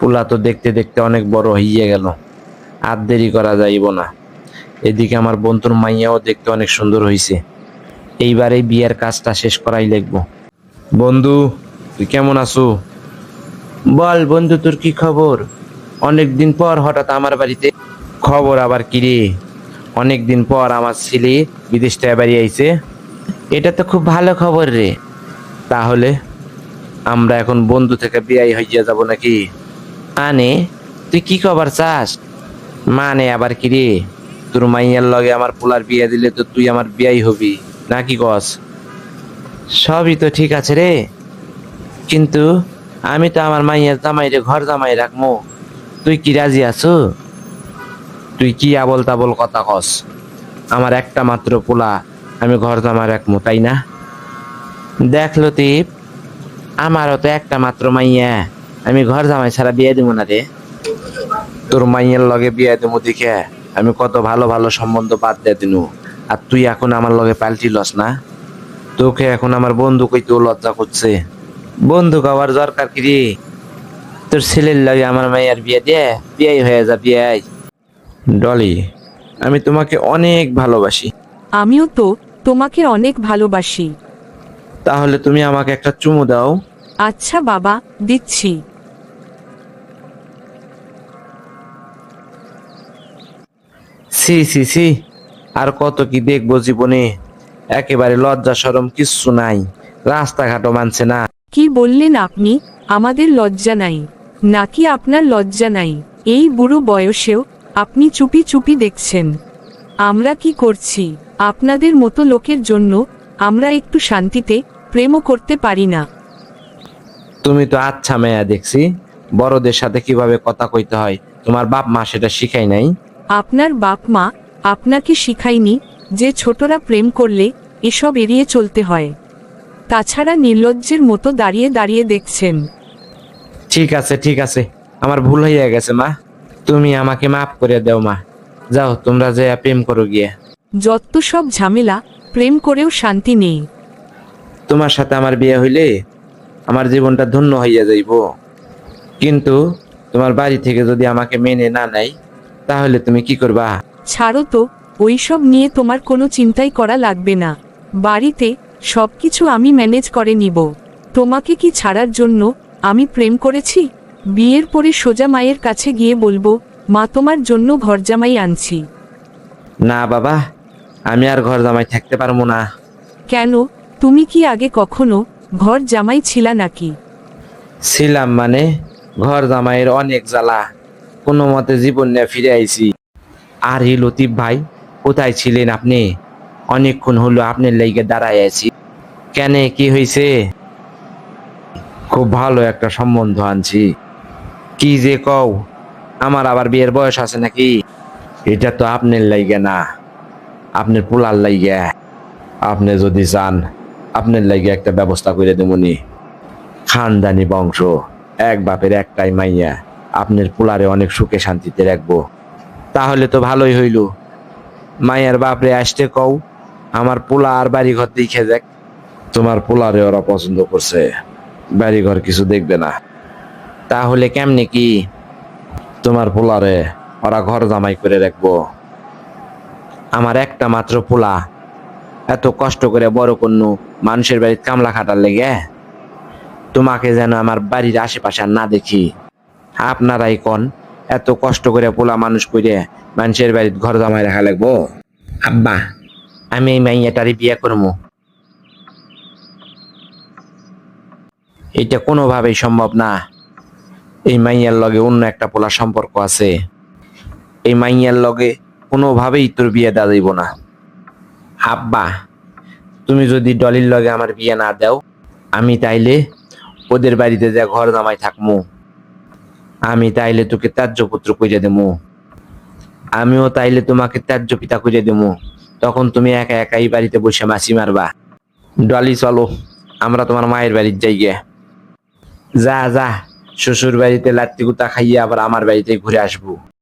পোলা তো দেখতে দেখতে অনেক বড় হইয়ে গেল। আর দেরি করা যাইব না। এদিকে আমার বন্ধুর মাইয়াও দেখতে অনেক সুন্দর হইছে। এইবার এই বিয়ের কাজটা শেষ করাই লাগবো। বন্ধু তুই কেমন আছো? বল বন্ধু তোর কি খবর? অনেক দিন পর হঠাৎ আমার বাড়িতে খবর আবার কি রে? অনেক দিন পর আমার ছেলে বিদেশ থেকে বাড়ি আইছে। এটা তো খুব ভালো খবর রে। তাহলে আমরা এখন বন্ধু থেকে বিয়াই হইয়া যাব নাকি? আনে, তুই কি খবর চাস? মানে আবার কি রে? তোর মাইয়ার লগে আমার পোলার বিয়ে দিলে তো তুই আমার বিয়াই হবি নাকি কস? সবই তো ঠিক আছে রে। কিন্তু আমি তো আমার মাইয়ার জামাইরে ঘর জামাই রাখব তুই কি রাজি আছো? তুই কি আবল তাবল কথা কস? আমার একটা মাত্র পোলা, আমি ঘর জামাই রাখব তাই না? দেখ লতিফ, আমারও তো একটা মাত্র মাইয়া। আমি ঘর জামাই ছাড়া বিয়ে দিব না রে। তোর মাইয়ের লগে বিয়ে দিব দেখে আমি কত ভালো ভালো সম্বন্ধ বাদ দিয়ে দিনু। আর তুই এখন আমার লগে পাল্টি লস না। তোকে এখন আমার বন্ধু কইতেও লজ্জা করছে। বন্ধু আবার দরকার কি রে? তোর ছেলের লাগে আমার মাইয়ার বিয়ে দে বিয়াই হয়ে যা বিয়াই। ডলি আমি তোমাকে অনেক ভালোবাসি। আমিও তো তোমাকে অনেক ভালোবাসি। তাহলে তুমি আমাকে একটা চুমু দাও। আচ্ছা বাবা দিচ্ছি। সি সি সি আর কত কি দেখব জীবনে? একেবারে লজ্জা সরম কিচ্ছু নাই। রাস্তাঘাটও মানছে না। কি বললেন আপনি? আমাদের লজ্জা নাই। নাকি আপনার লজ্জা নাই? এই বুড়ো বয়সেও আপনি চুপি চুপি দেখছেন। আমরা কি করছি? আপনাদের মতো লোকের জন্য আমরা একটু শান্তিতে প্রেমও করতে পারি না। তুমি তো আচ্ছা মেয়া দেখছি। বড়দের সাথে কীভাবে কথা কইতে হয়? তোমার বাপ মা সেটা শিখাই নাই। আপনার বাপ মা আপনাকে শিখায়নি যে ছোটরা প্রেম করলে এসব এড়িয়ে চলতে হয়। তাছাড়া নির্লজ্জের মতো দাঁড়িয়ে দাঁড়িয়ে দেখছেন। ঠিক আছে ঠিক আছে। আমার ভুল হইয়া গেছে মা। তুমি আমাকে মাফ করে দাও মা। যাও তোমরা যে প্রেম করো গিয়ে। যত সব ঝামেলা প্রেম করেও শান্তি নেই। তোমার সাথে আমার বিয়ে হইলে আমার জীবনটা ধন্য হইয়া যাইব। কিন্তু তোমার বাড়ি থেকে যদি আমাকে মেনে না নেয় তাহলে তুমি কি করবা? ছাড়ো তো ওইসব নিয়ে তোমার কোনো চিন্তাই করা লাগবে না। বাড়িতে সবকিছু আমি ম্যানেজ করে নিব। তোমাকে কি ছাড়ার জন্য আমি প্রেম করেছি? বিয়ের পরে সোজা মায়ের কাছে গিয়ে বলব মা তোমার জন্য ঘরজামাই আনছি। না বাবা আমি আর ঘর জামাই থাকতে পারব না। কেন? তুমি কি আগে কখনো ঘর জামাই ছিলা নাকি? ছিলাম মানে ঘর জামাইয়ের অনেক জ্বালা। কোনো মতে জীবন নিয়ে ফিরে আইছি। আর এই লতিফ ভাই, কোথায় ছিলেন আপনি? অনেকক্ষণ হলো আপনার লাইগে দাঁড়ায় আছি। কেন, কি হয়েছে খুব ভালো একটা সম্বন্ধ আনছি। কি যে কও, আমার আবার বিয়ের বয়স আছে নাকি? এটা তো আপনার লাইগে না, আপনার পোলার লাইগে। আপনি যদি চান, আপনার লাইগে একটা ব্যবস্থা করে দেবনি খানদানি বংশ, এক বাপের একটাই মাইয়া। আপনার পোলারে অনেক সুখে শান্তিতে রাখব। তাহলে তো ভালোই হইল। মায়ের বাপরে আসতে কও, আমার পোলা আর বাড়িঘর দেখে দেখ। তোমার পোলারে ওরা পছন্দ করছে, বাড়িঘর কিছু দেখবে না। তাহলে কেমনে কি? তোমার পোলারে ওরা ঘর জামাই করে রাখব। আমার একটা মাত্র পোলা, এত কষ্ট করে বড় কন্যু মানুষের বাড়িতে কামলা খাটার লেগে। তোমাকে যেন আমার বাড়ির আশেপাশে আর না দেখি। আপনারাই কন? এত কষ্ট করে পোলা মানুষ করে মানুষের বাড়িতে ঘর জামাই রাখা লাগবো? আব্বা, আমি এই মাইয়াটারি বিয়ে করব এটা কোনোভাবেই সম্ভব না। এই মাইয়ার লগে অন্য একটা পোলা সম্পর্ক আছে। এই মাইয়ার লগে কোনোভাবেই তোর বিয়ে দেওয়া যাইব না। আব্বা, তুমি যদি ডলির লগে আমার বিয়ে না দাও, আমি তাইলে ওদের বাড়িতে যা ঘর জামাই থাকমু। আমি তাইলে তোকে ত্যায্য পুত্র কইরে দেবো আমিও তাইলে তোমাকে ত্যায্য পিতা কইরে দেবো তখন তুমি একা একাই বাড়িতে বসে মাসি মারবা। ডলি, চলো, আমরা তোমার মায়ের বাড়ির যাই গে। যা যা শ্বশুর বাড়িতে লাত্তি গুতা খাইয়ে আবার আমার বাড়িতে ঘুরে আসব।